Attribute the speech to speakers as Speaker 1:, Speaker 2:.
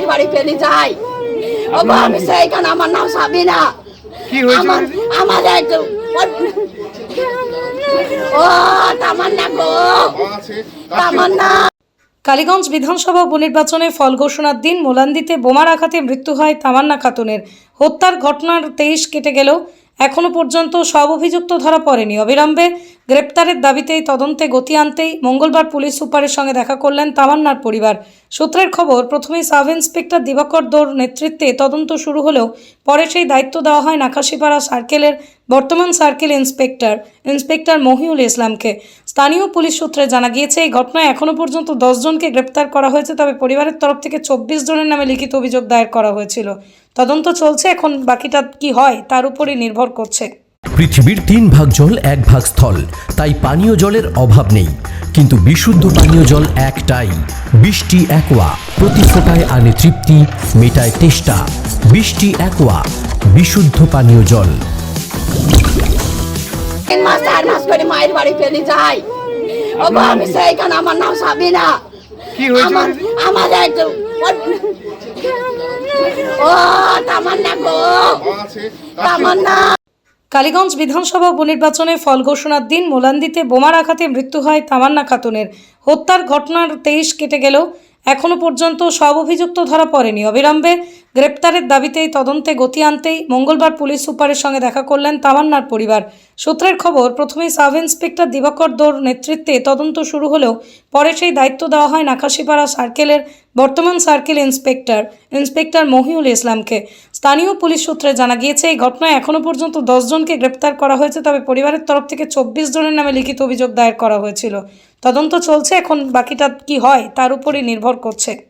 Speaker 1: মায়ের বাড়ি ফেলে যাই। ও আমি সেইখানে আমার নাম সাবিনা।
Speaker 2: কি হয়েছে
Speaker 1: আমার
Speaker 2: দিদি?
Speaker 1: ও তামান্না গো। তামান্না।
Speaker 3: কালীগঞ্জ বিধানসভা উপনির্বাচনে ফল ঘোষণার দিন মোলান্দিতে বোমার আঘাতে মৃত্যু হয় তামান্না খাতুনের। হত্যার ঘটনার তেইশ কেটে গেলেও এখনও পর্যন্ত সব অভিযুক্ত ধরা পড়েনি। অবিলম্বে গ্রেপ্তারের দাবিতেই তদন্তে গতি আনতেই মঙ্গলবার পুলিশ সুপারের সঙ্গে দেখা করলেন তামান্নার পরিবার। সূত্রের খবর, প্রথমেই সাব ইন্সপেক্টর দিবাকর দোর নেতৃত্বে তদন্ত শুরু হলেও পরে সেই দায়িত্ব দেওয়া হয় নাকাশিপাড়া সার্কেলের বর্তমান সার্কেল ইন্সপেক্টর ইন্সপেক্টর মহিউল ইসলামকে। স্থানীয় পুলিশ সূত্রে জানা গিয়েছে, এই ঘটনায় এখনও পর্যন্ত দশ জনকে গ্রেপ্তার করা হয়েছে, তবে পরিবারের তরফ থেকে চব্বিশ জনের নামে লিখিত অভিযোগ দায়ের করা হয়েছিল। তদন্ত চলছে, এখন বাকিটা কি হয় তার উপরই নির্ভর করছে।
Speaker 4: পৃথিবীর তিন ভাগ জল এক ভাগ স্থল, তাই পানীয় জলের অভাব নেই। কিন্তু বিশুদ্ধ পানীয় জল একটাই, বৃষ্টি একোয়া, প্রতি ফোটায় আনে তৃপ্তি, মেটায় তেষ্টা। বৃষ্টি একোয়া, বিশুদ্ধ পানীয় জল।
Speaker 1: তিন মাস চার মাস করে মায়ের বাড়ি ফেলে যাই। ও আমি সেইখানে আমার নাম সাবিনা।
Speaker 2: কি হয়েছে?
Speaker 1: আমার
Speaker 2: দিদি?
Speaker 1: ও তামান্না গো। তামান্না।
Speaker 3: কালীগঞ্জ বিধানসভা উপনির্বাচনে ফল ঘোষণার দিন মোলান্দিতে বোমার আঘাতে মৃত্যু হয় তামান্না খাতুনের। হত্যার ঘটনার তেইশ কেটে গেলেও এখনও পর্যন্ত সব অভিযুক্ত ধরা পড়েনি। অবিলম্বে গ্রেপ্তারের দাবিতেই তদন্তে গতি আনতেই মঙ্গলবার পুলিশ সুপারের সঙ্গে দেখা করলেন তামান্নার পরিবার। সূত্রের খবর প্রথমে সাব ইন্সপেক্টর দিবাকর দোর নেতৃত্বে তদন্ত শুরু হলেও পরে সেই দায়িত্ব দেওয়া হয় নাকাশিপাড়া সার্কেলের বর্তমান সার্কেল ইন্সপেক্টর ইন্সপেক্টর মহিউল ইসলামকে। স্থানীয় পুলিশ সূত্রে জানা গিয়েছে, এই ঘটনায় এখনও পর্যন্ত দশজনকে গ্রেপ্তার করা হয়েছে, তবে পরিবারের তরফ থেকে চব্বিশ জনের নামে লিখিত অভিযোগ দায়ের করা হয়েছিল। তদন্ত চলছে, এখন বাকিটা কি হয় তার উপরই নির্ভর করছে।